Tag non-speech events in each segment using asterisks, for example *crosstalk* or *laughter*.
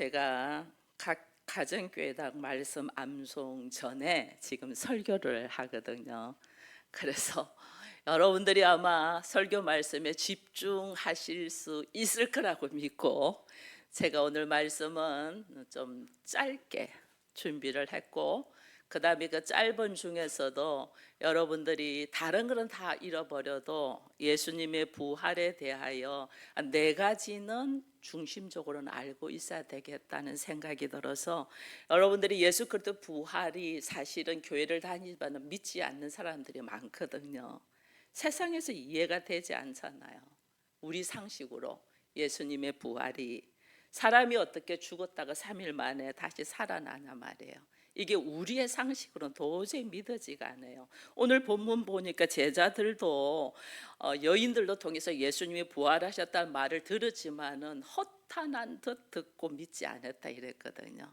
제가 각 가정교회당 말씀 암송 전에 지금 설교를 하거든요. 그래서 *laughs* 여러분들이 아마 설교 말씀에 집중하실 수 있을 거라고 믿고 제가 오늘 말씀은 좀 짧게 준비를 했고 그다음에 그 짧은 중에서도 여러분들이 다른 거는 다 잃어버려도 예수님의 부활에 대하여 네 가지는 중심적으로는 알고 있어야 되겠다는 생각이 들어서 여러분들이 예수 그리스도 부활이 사실은 교회를 다니지만 믿지 않는 사람들이 많거든요. 세상에서 이해가 되지 않잖아요. 우리 상식으로 예수님의 부활이 사람이 어떻게 죽었다가 3일 만에 다시 살아나냐 말이에요. 이게 우리의 상식으로는 도저히 믿어지가 않아요. 오늘 본문 보니까 제자들도 어, 여인들도 통해서 예수님이 부활하셨다는 말을 들었지만은 허탄한 듯 듣고 믿지 않았다 이랬거든요.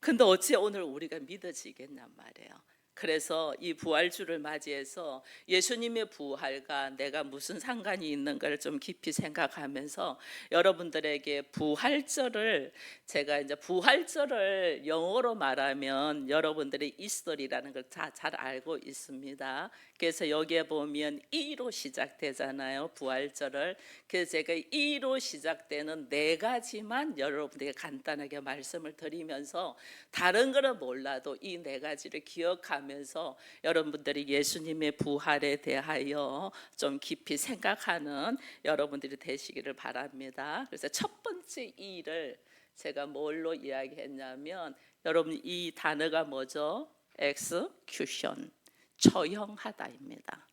근데 어찌 오늘 우리가 믿어지겠냔 말이에요. 그래서 이 부활주를 맞이해서 예수님의 부활과 내가 무슨 상관이 있는가를 좀 깊이 생각하면서 여러분들에게 부활절을 제가 이제 부활절을 영어로 말하면 여러분들이 이스터리라는 걸다잘 알고 있습니다. 그래서 여기에 보면 이로 시작되잖아요. 부활절을. 그래서 제가 이로 시작되는 네 가지만 여러분들에게 간단하게 말씀을 드리면서 다른 거는 몰라도 이 네 가지를 기억하면 서 여러분들이 예수님의 부활에 대하여 좀 깊이 생각하는 여러분들이 되시기를 바랍니다. 그래서 첫 번째 이를 제가 뭘로 이야기했냐면 여러분 이 단어가 뭐죠? execution 처형하다입니다.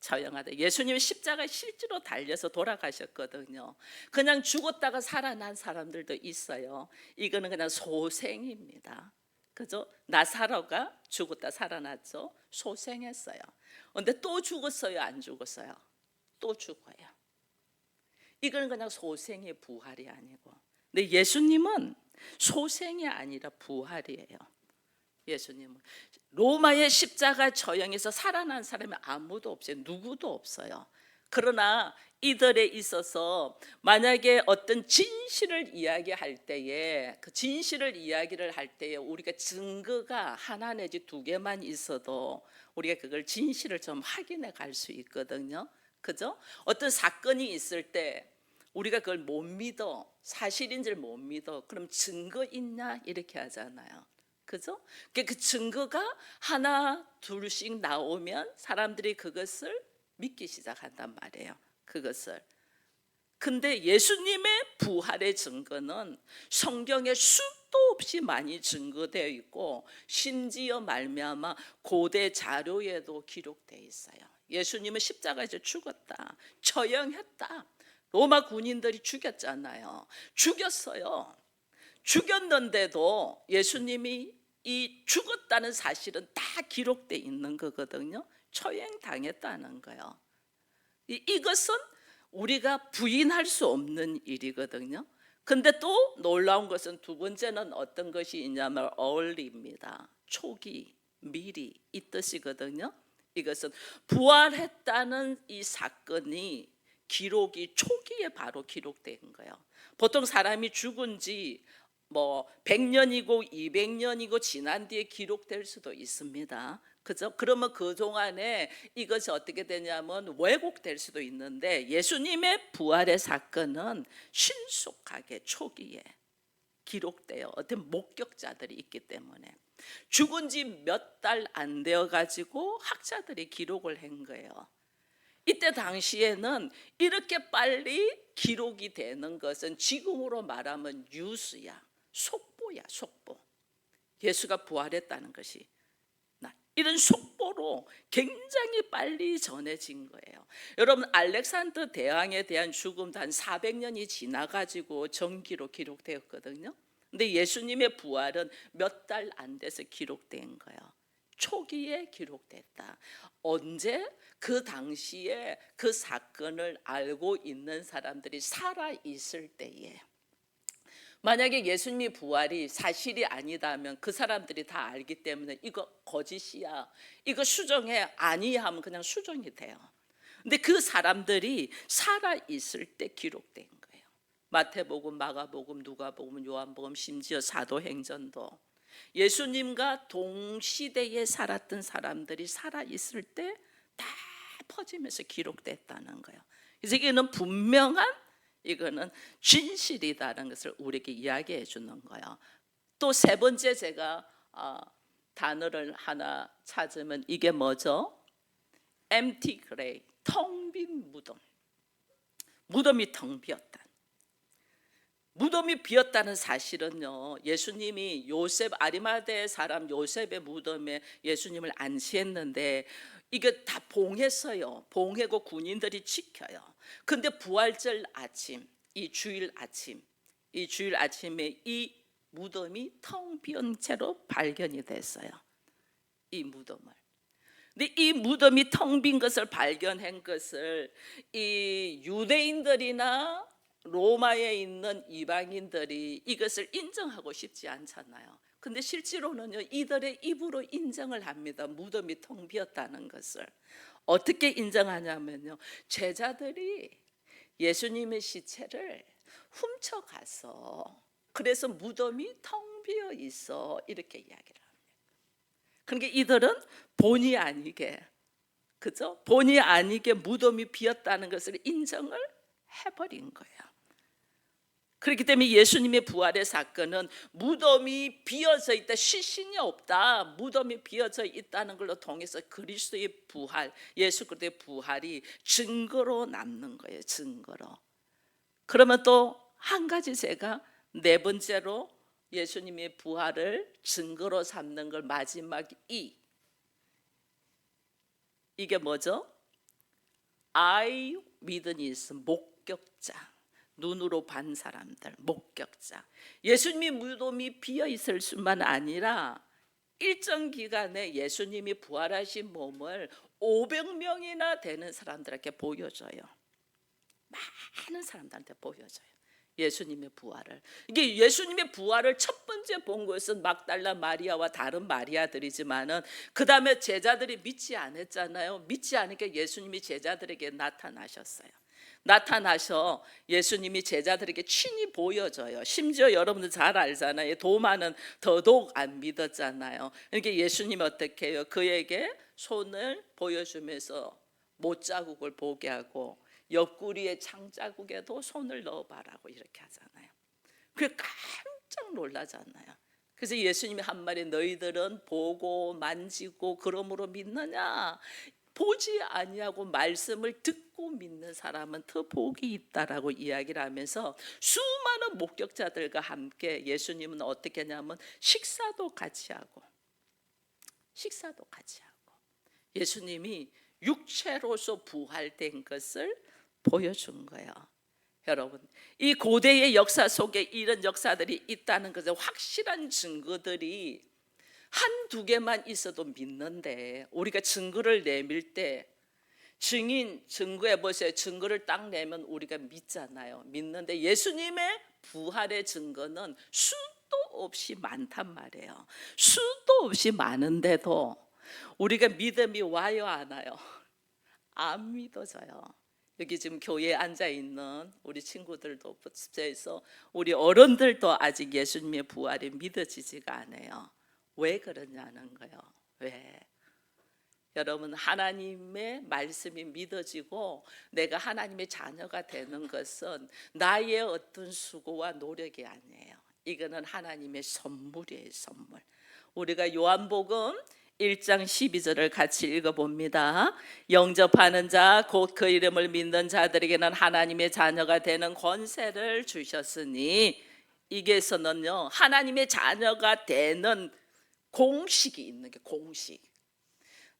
처형하다. 예수님이 십자가 실제로 달려서 돌아가셨거든요. 그냥 죽었다가 살아난 사람들도 있어요. 이거는 그냥 소생입니다. 그죠? 나사로가 죽었다 살아났죠. 소생했어요. 근데 또 죽었어요, 안 죽었어요? 또 죽어요. 이건 그냥 소생의 부활이 아니고. 근데 예수님은 소생이 아니라 부활이에요. 예수님은 로마의 십자가 처형에서 살아난 사람이 아무도 없어요. 누구도 없어요. 그러나 이들에 있어서 만약에 어떤 진실을 이야기할 때에 그 진실을 이야기를 할 때에 우리가 증거가 하나 내지 두 개만 있어도 우리가 그걸 진실을 좀 확인해 갈 수 있거든요. 그죠? 어떤 사건이 있을 때 우리가 그걸 못 믿어 사실인 줄 못 믿어 그럼 증거 있냐 이렇게 하잖아요. 그죠? 그 증거가 하나 둘씩 나오면 사람들이 그것을 믿기 시작한단 말이에요. 그것을. 근데 예수님의 부활의 증거는 성경에 수도 없이 많이 증거되어 있고 심지어 말미암아 고대 자료에도 기록되어 있어요. 예수님은 십자가에서 죽었다. 처형했다. 로마 군인들이 죽였잖아요. 죽였어요. 죽였는데도 예수님이 이 죽었다는 사실은 다 기록돼 있는 거거든요. 처형당했다는 거요. 이, 이것은 우리가 부인할 수 없는 일이거든요. 근데 또 놀라운 것은 두 번째는 어떤 것이 있냐면 early입니다. 초기, 미리 이 뜻이거든요. 이것은 부활했다는 이 사건이 기록이 초기에 바로 기록된 거예요. 보통 사람이 죽은 지 뭐 100년이고 200년이고 지난 뒤에 기록될 수도 있습니다. 그죠? 그러면 그 동안에 이것이 어떻게 되냐면 왜곡될 수도 있는데 예수님의 부활의 사건은 신속하게 초기에 기록돼요. 어떤 목격자들이 있기 때문에 죽은 지 몇 달 안 되어 가지고 학자들이 기록을 한 거예요. 이때 당시에는 이렇게 빨리 기록이 되는 것은 지금으로 말하면 뉴스야. 속보야, 속보. 예수가 부활했다는 것이 이런 속보로 굉장히 빨리 전해진 거예요. 여러분 알렉산더 대왕에 대한 죽음도 한 400년이 지나 가지고 전기로 기록되었거든요. 근데 예수님의 부활은 몇 달 안 돼서 기록된 거예요. 초기에 기록됐다. 언제 그 당시에 그 사건을 알고 있는 사람들이 살아 있을 때에 만약에 예수님이 부활이 사실이 아니다면 그 사람들이 다 알기 때문에 이거 거짓이야. 이거 수정해. 아니 하면 그냥 수정이 돼요. 근데 그 사람들이 살아 있을 때 기록된 거예요. 마태복음, 마가복음, 누가복음, 요한복음, 심지어 사도행전도 예수님과 동시대에 살았던 사람들이 살아 있을 때 다 퍼지면서 기록됐다는 거예요. 그래서 이거는 분명한 이거는 진실이다라는 것을 우리에게 이야기해 주는 거예요. 또 세 번째 제가 아, 단어를 하나 찾으면 이게 뭐죠? empty grave, 텅 빈 무덤. 무덤이 텅 비었다. 무덤이 비었다는 사실은요. 예수님이 요셉 아리마대 사람 요셉의 무덤에 예수님을 안치했는데 이게 다 봉했어요. 봉해고 군인들이 지켜요. 근데 부활절 아침, 이 주일 아침, 이 주일 아침에 이 무덤이 텅 비은 채로 발견이 됐어요. 이 무덤을. 근데 이 무덤이 텅 빈 것을 발견한 것을 이 유대인들이나 로마에 있는 이방인들이 이것을 인정하고 싶지 않잖아요. 근데 실제로는요, 이들의 입으로 인정을 합니다. 무덤이 텅 비었다는 것을. 어떻게 인정하냐면요, 제자들이 예수님의 시체를 훔쳐가서 그래서 무덤이 텅 비어 있어 이렇게 이야기를 합니다. 그러니까 이들은 본의 아니게 그죠? 본의 아니게 무덤이 비었다는 것을 인정을 해버린 거예요. 그렇기 때문에 예수님의 부활의 사건은 무덤이 비어져 있다, 시신이 없다, 무덤이 비어져 있다는 걸로 통해서 그리스도의 부활, 예수 그리스도의 부활이 증거로 남는 거예요. 증거로. 그러면 또 한 가지 제가 네 번째로 예수님의 부활을 증거로 삼는 걸 마지막 이 이게 뭐죠? I witness 목격자 눈으로 반 사람들 목격자 예수님이 무덤이 비어 있을 수만 아니라 일정 기간에 예수님이 부활하신 몸을 500명이나 되는 사람들에게 보여줘요. 많은 사람들한테 보여줘요. 예수님의 부활을 이게 예수님의 부활을 첫 번째 본 것은 막달라 마리아와 다른 마리아들이지만은 그 다음에 제자들이 믿지 않았잖아요. 믿지 않으니까 예수님이 제자들에게 나타나셨어요. 나타나셔 예수님이 제자들에게 친히 보여줘요. 심지어 여러분들 잘 알잖아요. 도마는 더더욱 안 믿었잖아요. 그러니까 예수님 어떻게 해요? 그에게 손을 보여주면서 못 자국을 보게 하고 옆구리의 창자국에도 손을 넣어봐라고 이렇게 하잖아요. 그 깜짝 놀라잖아요. 그래서 예수님이 한 말이 너희들은 보고 만지고 그러므로 믿느냐? 보지 아니하고 말씀을 듣 고 믿는 사람은 더 복이 있다라고 이야기를 하면서 수많은 목격자들과 함께 예수님은 어떻게 하냐면 식사도 같이 하고 식사도 같이 하고 예수님이 육체로서 부활된 것을 보여준 거예요. 여러분, 이 고대의 역사 속에 이런 역사들이 있다는 것은 확실한 증거들이 한두 개만 있어도 믿는데 우리가 증거를 내밀 때 증인 증거해 보세요. 증거를 딱 내면 우리가 믿잖아요. 믿는데 예수님의 부활의 증거는 수도 없이 많단 말이에요. 수도 없이 많은데도 우리가 믿음이 와요 안 와요? 안 믿어져요. 여기 지금 교회에 앉아 있는 우리 친구들도 붙여서 우리 어른들도 아직 예수님의 부활이 믿어지지가 않아요. 왜 그러냐는 거예요. 왜? 여러분 하나님의 말씀이 믿어지고 내가 하나님의 자녀가 되는 것은 나의 어떤 수고와 노력이 아니에요. 이거는 하나님의 선물이에요, 선물. 우리가 요한복음 1장 12절을 같이 읽어봅니다. 영접하는 자, 곧 그 이름을 믿는 자들에게는 하나님의 자녀가 되는 권세를 주셨으니 이게서는요 하나님의 자녀가 되는 공식이 있는 게 공식.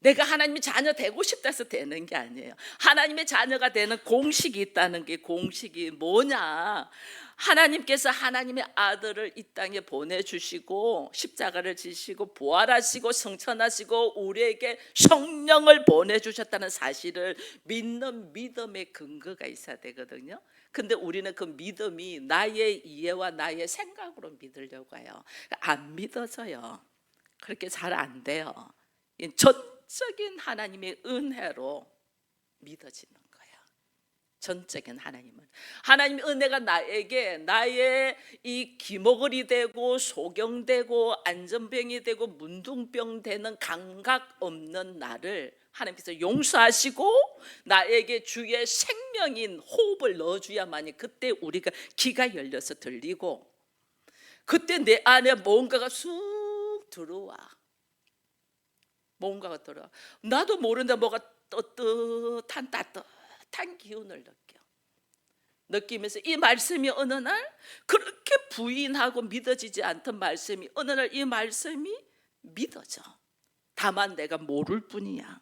내가 하나님의 자녀 되고 싶다 해서 되는 게 아니에요. 하나님의 자녀가 되는 공식이 있다는 게 공식이 뭐냐? 하나님께서 하나님의 아들을 이 땅에 보내주시고 십자가를 지시고 부활하시고 성천하시고 우리에게 성령을 보내주셨다는 사실을 믿는 믿음의 근거가 있어야 되거든요. 근데 우리는 그 믿음이 나의 이해와 나의 생각으로 믿으려고 해요. 안 믿어져요. 그렇게 잘 안 돼요. 전 적인 하나님의 은혜로 믿어지는 거예요. 전적인 하나님은 하나님의 은혜가 나에게 나의 이 기목을이 되고 소경되고 안전병이 되고 문둥병 되는 감각 없는 나를 하나님께서 용서하시고 나에게 주의 생명인 호흡을 넣어줘야만이 그때 우리가 귀가 열려서 들리고 그때 내 안에 뭔가가 쑥 들어와 뭔가가 들어와 나도 모르는데 뭐가 떳떳한 따뜻한 기운을 느껴. 느끼면서 이 말씀이 어느 날 그렇게 부인하고 믿어지지 않던 말씀이 어느 날 이 말씀이 믿어져. 다만 내가 모를 뿐이야.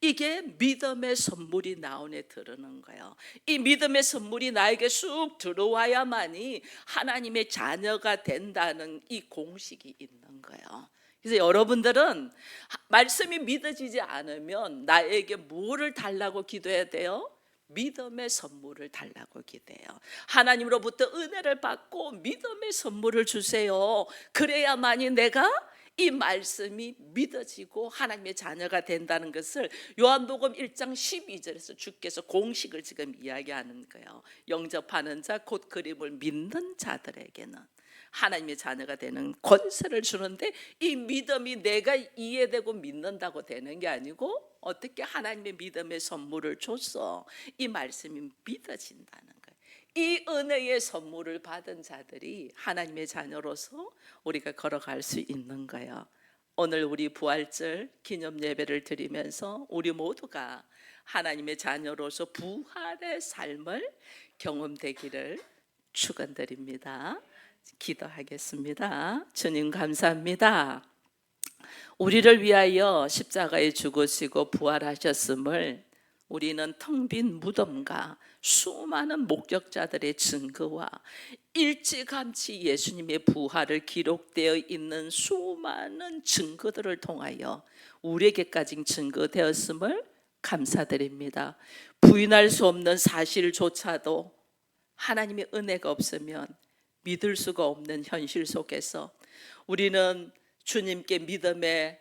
이게 믿음의 선물이 나온에 들어는 거예요. 이 믿음의 선물이 나에게 쑥 들어와야만이 하나님의 자녀가 된다는 이 공식이 있는 거예요. 그래서 여러분들은 하- 말씀이 믿어지지 않으면 나에게 뭐를 달라고 기도해야 돼요? 믿음의 선물을 달라고 기대요. 하나님으로부터 은혜를 받고 믿음의 선물을 주세요. 그래야만이 내가 이 말씀이 믿어지고 하나님의 자녀가 된다는 것을 요한복음 1장 12절에서 주께서 공식을 지금 이야기하는 거예요. 영접하는 자 곧 그림을 믿는 자들에게는 하나님의 자녀가 되는 권세를 주는데 이 믿음이 내가 이해되고 믿는다고 되는 게 아니고 어떻게 하나님의 믿음의 선물을 줬어 이 말씀이 믿어진다는 거예요. 이 은혜의 선물을 받은 자들이 하나님의 자녀로서 우리가 걸어갈 수 있는 거예요. 오늘 우리 부활절 기념 예배를 드리면서 우리 모두가 하나님의 자녀로서 부활의 삶을 경험되기를 축원드립니다. 기도하겠습니다. 주님 감사합니다. 우리를 위하여 십자가에 죽으시고 부활하셨음을 우리는 텅 빈 무덤과 수많은 목격자들의 증거와 일찌감치 예수님의 부활을 기록되어 있는 수많은 증거들을 통하여 우리에게까지 증거되었음을 감사드립니다. 부인할 수 없는 사실조차도 하나님의 은혜가 없으면 믿을 수가 없는 현실 속에서 우리는 주님께 믿음의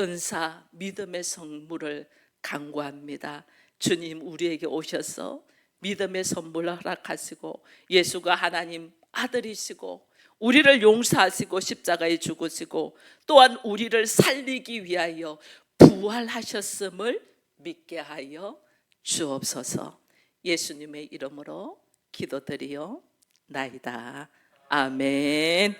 은사, 믿음의 성물을 강구합니다. 주님 우리에게 오셔서 믿음의 선물을 허락하시고 예수가 하나님 아들이시고 우리를 용서하시고 십자가에 죽으시고 또한 우리를 살리기 위하여 부활하셨음을 믿게 하여 주옵소서. 예수님의 이름으로 기도드리요 나이다. 아멘.